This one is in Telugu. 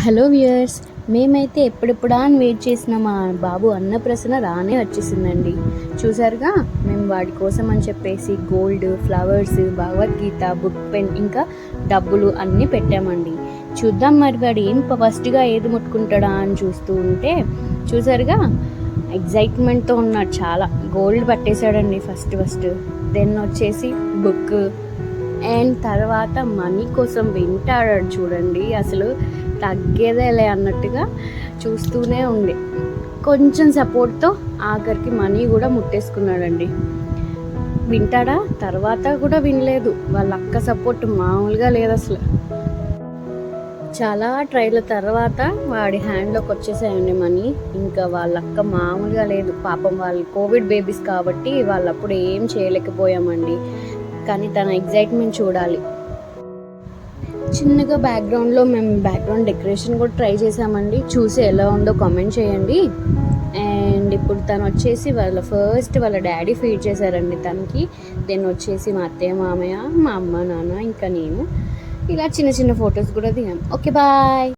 హలో వ్యూయర్స్ మేమైతే ఎప్పుడెప్పుడా అని వెయిట్ చేసిన మా బాబు అన్నప్రసన్న రానే వచ్చేసిందండి. చూసారుగా? మేము వాడి కోసం అని చెప్పేసి gold flowers Bhagavadgita book pen ఇంకా డబ్బులు అన్నీ పెట్టామండి. చూద్దాం మరి వాడు ఏం ఫస్ట్గా ఏది ముట్టుకుంటాడా అని చూస్తూ ఉంటే చూసారుగా? ఎగ్జైట్మెంట్తో ఉన్నాడు చాలా. గోల్డ్ పట్టేశాడండి ఫస్ట్ ఫస్ట్. దెన్ వచ్చేసి బుక్. అండ్ తర్వాత మనీ కోసం వింటాడాడు చూడండి అసలు. తగ్గేదేలే అన్నట్టుగా చూస్తూనే ఉండే. కొంచెం సపోర్ట్తో ఆఖరికి మనీ కూడా ముట్టేసుకున్నాడండి. వింటాడా? తర్వాత కూడా వినలేదు. వాళ్ళ అక్క సపోర్ట్ మామూలుగా లేదు అసలు చాలా ట్రైల తర్వాత వాడి హ్యాండ్లోకి వచ్చేసాయండి మనీ. ఇంకా వాళ్ళ అక్క మామూలుగా లేదు. పాపం వాళ్ళు కోవిడ్ బేబీస్ కాబట్టి వాళ్ళు అప్పుడు ఏం చేయలేకపోయామండి. కానీ తన ఎగ్జైట్మెంట్ చూడాలి. చిన్నగా బ్యాక్గ్రౌండ్లో మేము బ్యాక్గ్రౌండ్ డెకరేషన్ కూడా ట్రై చేసామండి చూసి ఎలా ఉందో కామెంట్ చేయండి. అండ్ ఇప్పుడు తను వచ్చేసి వాళ్ళ ఫస్ట్ వాళ్ళ డాడీ ఫీడ్ చేశారండి తనకి. దెన్ వచ్చేసి మా అత్తయ్య మామయ్య మా అమ్మ నాన్న ఇంకా నేను. ఇలా చిన్న చిన్న ఫొటోస్ కూడా దిగాం. Okay bye